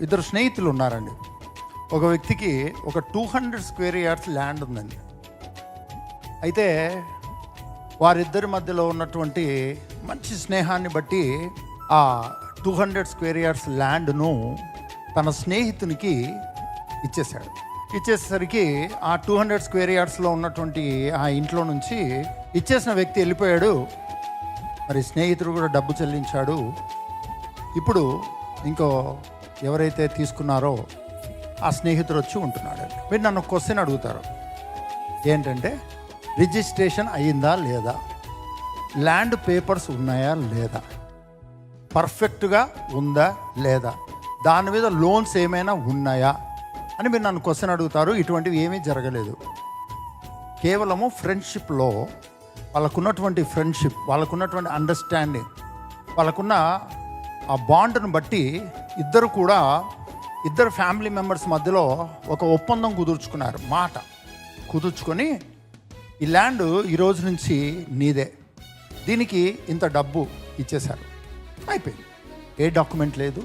ఇద్దరు స్నేహితులు ఉన్నారండి. ఒక వ్యక్తికి ఒక two hundred square yards land ఉందండి. అయితే వారిద్దరి మధ్యలో ఉన్నటువంటి మంచి స్నేహాన్ని బట్టి ఆ టూ హండ్రెడ్ స్క్వేర్ యార్డ్స్ ల్యాండ్ను తన స్నేహితునికి ఇచ్చేశాడు. ఇచ్చేసరికి ఆ టూ హండ్రెడ్ స్క్వేర్ యార్డ్స్లో ఉన్నటువంటి ఆ ఇంట్లో నుంచి ఇచ్చేసిన వ్యక్తి వెళ్ళిపోయాడు. మరి స్నేహితుడు కూడా డబ్బు చెల్లించాడు. ఇప్పుడు ఇంకో ఎవరైతే తీసుకున్నారో ఆ స్నేహితుడు వచ్చి ఉంటున్నాడు. మీరు నన్ను క్వశ్చన్ అడుగుతారు. ఏంటంటే రిజిస్ట్రేషన్ అయ్యిందా లేదా? ల్యాండ్ పేపర్స్ ఉన్నాయా లేదా? పర్ఫెక్ట్గా ఉందా లేదా? దాని మీద లోన్స్ ఏమైనా ఉన్నాయా? అని మీరు నన్ను క్వశ్చన్ అడుగుతారు. ఇటువంటివి ఏమీ జరగలేదు. కేవలము ఫ్రెండ్షిప్లో వాళ్ళకున్నటువంటి ఫ్రెండ్షిప్ వాళ్ళకున్నటువంటి అండర్స్టాండింగ్ వాళ్ళకున్న ఆ బాండ్ను బట్టి ఇద్దరు కూడా ఇద్దరు ఫ్యామిలీ మెంబర్స్ మధ్యలో ఒక ఒప్పందం కుదుర్చుకున్నారు. మాట కుదుర్చుకొని ఈ ల్యాండ్ ఈ రోజు నుంచి నీదే. దీనికి ఇంత డబ్బు ఇచ్చేశారు. అయిపోయింది. ఏ డాక్యుమెంట్ లేదు.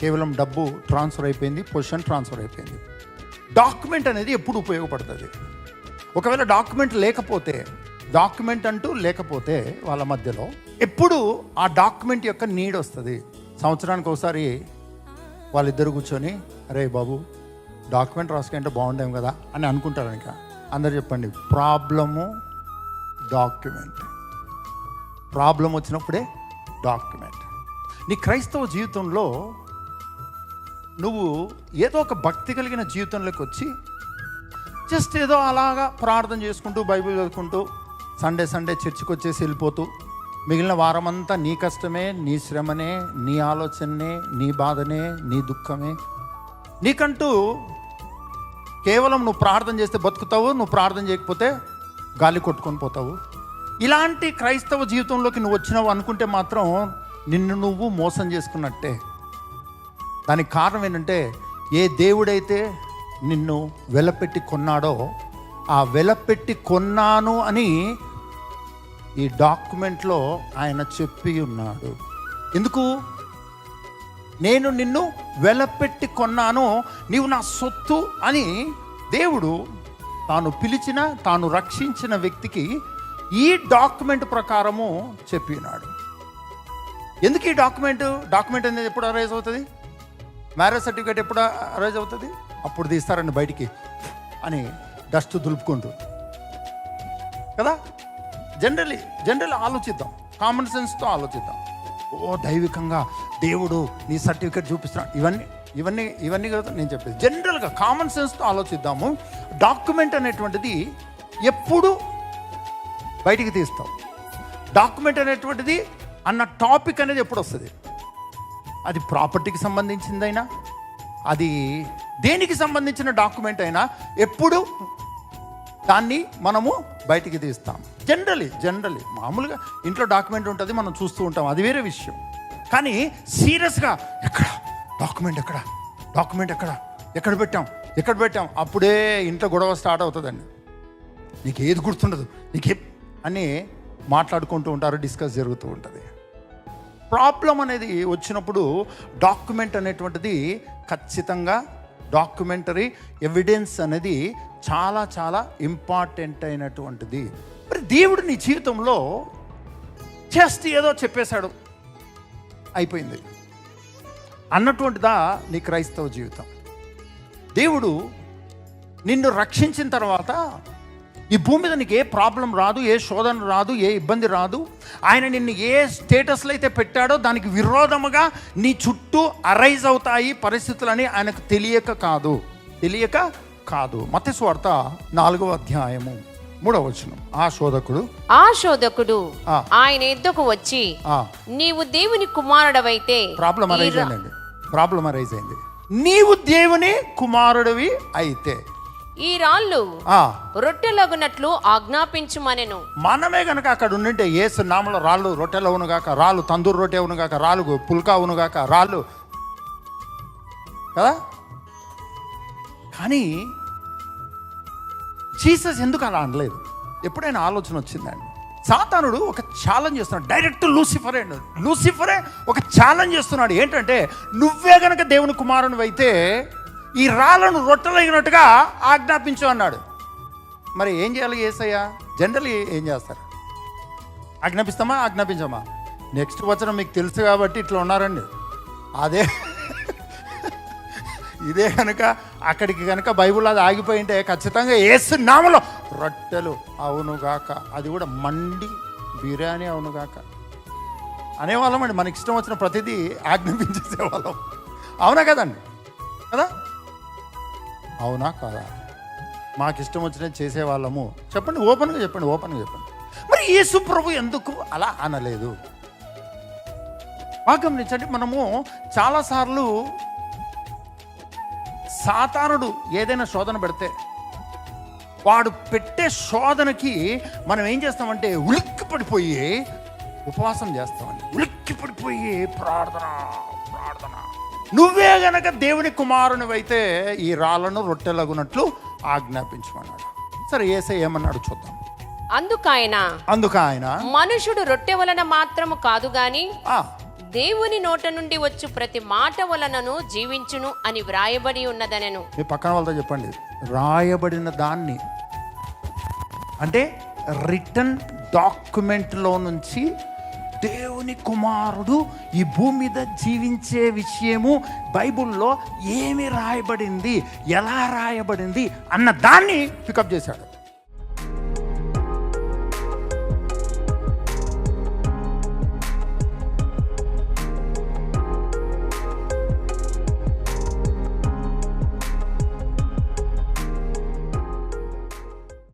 కేవలం డబ్బు ట్రాన్స్ఫర్ అయిపోయింది పొజిషన్ ట్రాన్స్ఫర్ అయిపోయింది. డాక్యుమెంట్ అనేది ఎప్పుడు ఉపయోగపడుతుంది? ఒకవేళ డాక్యుమెంట్ లేకపోతే డాక్యుమెంట్ అంటూ లేకపోతే వాళ్ళ మధ్యలో ఎప్పుడు ఆ డాక్యుమెంట్ యొక్క నీడ్ వస్తుంది? సంవత్సరానికి ఒకసారి వాళ్ళిద్దరు కూర్చొని అరే బాబు డాక్యుమెంట్ రాసుకుంటే బాగుండేం కదా? అని అనుకుంటారు ఇంకా. అందరు చెప్పండి ప్రాబ్లము డాక్యుమెంట్. ప్రాబ్లం వచ్చినప్పుడే డాక్యుమెంట్. నీ క్రైస్తవ జీవితంలో నువ్వు ఏదో ఒక భక్తి కలిగిన జీవితంలోకి వచ్చి జస్ట్ ఏదో అలాగా ప్రార్థన చేసుకుంటూ బైబిల్ చదువుకుంటూ సండే సండే చర్చికి వచ్చేసి వెళ్ళిపోతూ మిగిలిన వారమంతా నీ కష్టమే నీ శ్రమనే నీ ఆలోచననే నీ బాధనే నీ దుఃఖమే. నీకంటూ కేవలం నువ్వు ప్రార్థన చేస్తే బతుకుతావు నువ్వు ప్రార్థన చేయకపోతే గాలి కొట్టుకొని పోతావు. ఇలాంటి క్రైస్తవ జీవితంలోకి నువ్వు వచ్చినావు అనుకుంటే మాత్రం నిన్ను నువ్వు మోసం చేసుకున్నట్టే. దానికి కారణం ఏంటంటే ఏ దేవుడైతే నిన్ను వెలపెట్టి కొన్నాడో ఆ వెలపెట్టి కొన్నాను అని ఈ డాక్యుమెంట్లో ఆయన చెప్పి ఉన్నాడు. ఎందుకు? నేను నిన్ను వెలపెట్టి కొన్నాను నీవు నా సొత్తు అని దేవుడు తాను పిలిచిన తాను రక్షించిన వ్యక్తికి ఈ డాక్యుమెంట్ ప్రకారము చెప్పి ఉన్నాడు ఎందుకు ఈ డాక్యుమెంట్? డాక్యుమెంట్ అనేది ఎప్పుడు అరైజ్ అవుతుంది? మ్యారేజ్ సర్టిఫికేట్ ఎప్పుడు అరైజ్ అవుతుంది? అప్పుడు తీస్తారండి బయటికి అని డస్ట్ దులుపుకుంటూ కదా? జనరలీ జనరల్ ఆలోచిద్దాం. కామన్ సెన్స్తో ఆలోచిద్దాం. ఓ దైవికంగా దేవుడు నీ సర్టిఫికేట్ చూపిస్తున్నాడు ఇవన్నీ ఇవన్నీ ఇవన్నీ కదా నేను చెప్పేది. జనరల్గా కామన్ సెన్స్తో ఆలోచిద్దాము. డాక్యుమెంట్ అనేటువంటిది ఎప్పుడు బయటికి తీస్తాం. డాక్యుమెంట్ అనేటువంటిది అన్న టాపిక్ అనేది ఎప్పుడు వస్తుంది? అది ప్రాపర్టీకి సంబంధించిందైనా అది దేనికి సంబంధించిన డాక్యుమెంట్ అయినా ఎప్పుడు దాన్ని మనము బయటికి తీస్తాం. జనరలీ జనరలీ మామూలుగా ఇంట్లో డాక్యుమెంట్ ఉంటుంది మనం చూస్తూ ఉంటాం. అది వేరే విషయం. కానీ సీరియస్గా ఎక్కడ? డాక్యుమెంట్ ఎక్కడ? డాక్యుమెంట్ ఎక్కడ? ఎక్కడ పెట్టాం? ఎక్కడ పెట్టాం? అప్పుడే ఇంట్లో గొడవ స్టార్ట్ అవుతుందండి. నీకు ఏది గుర్తుండదు. నీకే అని మాట్లాడుకుంటూ ఉంటారు డిస్కస్ జరుగుతూ ఉంటుంది. ప్రాబ్లం అనేది వచ్చినప్పుడు డాక్యుమెంట్ అనేటువంటిది ఖచ్చితంగా డాక్యుమెంటరీ ఎవిడెన్స్ అనేది చాలా చాలా ఇంపార్టెంట్ అయినటువంటిది. మరి దేవుడు నీ జీవితంలో జస్ట్ ఏదో చెప్పేశాడు. అయిపోయింది. అన్నటువంటిదా నీ క్రైస్తవ జీవితం. దేవుడు నిన్ను రక్షించిన తర్వాత ఈ భూమి మీద నీకు ఏ ప్రాబ్లం రాదు ఏ శోధన రాదు ఏ ఇబ్బంది రాదు. ఆయన నిన్ను ఏ స్టేటస్లో అయితే పెట్టాడో దానికి విరోధముగా నీ చుట్టూ అరైజ్ అవుతాయి పరిస్థితులని ఆయనకు తెలియక కాదు. తెలియక కాదు. మత స్వార్త నాలుగవ అధ్యాయము మూడవ వచనం. ఆ శోధకుడు? ఆ శోధకుడు. ఆయన ఎద్దుకు వచ్చి నీవు దేవుని కుమారుడవైతే ప్రాబ్లం అరైజ్ అయిందండి. ప్రాబ్లం అరైజ్ అయింది. నీవు దేవుని కుమారుడివి అయితే ఈ రాళ్ళు ఆ. రొట్టెలగునట్లు ఆజ్ఞాపించుమనెను. మనమే కనుక అక్కడ ఉండింటే ఏసు నామలో రాళ్ళు రొట్టెలు అవును గాక రాళ్ళు తందూరు రొట్టె అవును గాక రాళ్ళు పుల్కా అవును గాక రాళ్ళు. కదా? కానీ జీసస్ ఎందుకు అలా అనలేదు? ఎప్పుడైనా ఆలోచన వచ్చిందండి. సాతానుడు ఒక ఛాలెంజ్ చేస్తున్నాడు. డైరెక్ట్ లూసిఫరే లూసిఫరే ఒక ఛాలెంజ్ చేస్తున్నాడు. ఏంటంటే నువ్వే గనక దేవుని కుమారుని అయితే ఈ రాళ్ళను రొట్టెలగినట్టుగా ఆజ్ఞాపించు అన్నాడు మరి ఏం చేయాలి ఏసయ్యా? జనరల్ ఏం చేస్తారు? ఆజ్ఞాపిస్తామా? ఆజ్ఞాపించామా? నెక్స్ట్ వచనం మీకు తెలుసు కాబట్టి ఇట్లా ఉన్నారండి. అదే ఇదే కనుక అక్కడికి కనుక బైబుల్ అది ఆగిపోయి ఉంటే ఖచ్చితంగా ఏసు నామలో రొట్టెలు అవునుగాక అది కూడా మండి బిర్యానీ అవునుగాక అనేవాళ్ళం అండి మనకి ఇష్టం వచ్చిన ప్రతిదీ ఆజ్ఞాపించేసేవాళ్ళం. అవునా కదండి? కదా? అవునా కాదా? మాకు ఇష్టం వచ్చినది చేసేవాళ్ళము. చెప్పండి ఓపెన్గా చెప్పండి ఓపెన్గా చెప్పండి. మరి యేసు ప్రభు ఎందుకు అలా అనలేదు? బాగా గమనించండి మనము చాలాసార్లు సాతానుడు ఏదైనా శోధన పెడితే వాడు పెట్టే శోధనకి మనం ఏం చేస్తామంటే ఉలిక్కి పడిపోయి ఉపవాసం చేస్తామండి. ఉలిక్కి పడిపోయి ప్రార్థన ప్రార్థన. నువ్వే గనక దేవుని కుమారునివైతే ఈ రాళ్ళను రొట్టెలగునట్లు ఆజ్ఞాపించమన్నాడు. సరే ఏసై ఏమన్నాడు చూద్దాం. అందుకాయన అందుకు ఆయన మనుషుడు రొట్టె వలన మాత్రము కాదు గాని ఆ, దేవుని నోట నుండి వచ్చు ప్రతి మాట వలనను జీవించును అని వ్రాయబడి ఉన్నదనెను. మీ పక్కన వాళ్ళతో చెప్పండి. రాయబడిన దాన్ని అంటే రిటర్న్ డాక్యుమెంట్లో నుంచి దేవుని కుమారుడు ఈ భూమి మీద జీవించే విషయము బైబిల్లో ఏమి రాయబడింది ఎలా రాయబడింది అన్న దాన్ని పికప్ చేశాడు.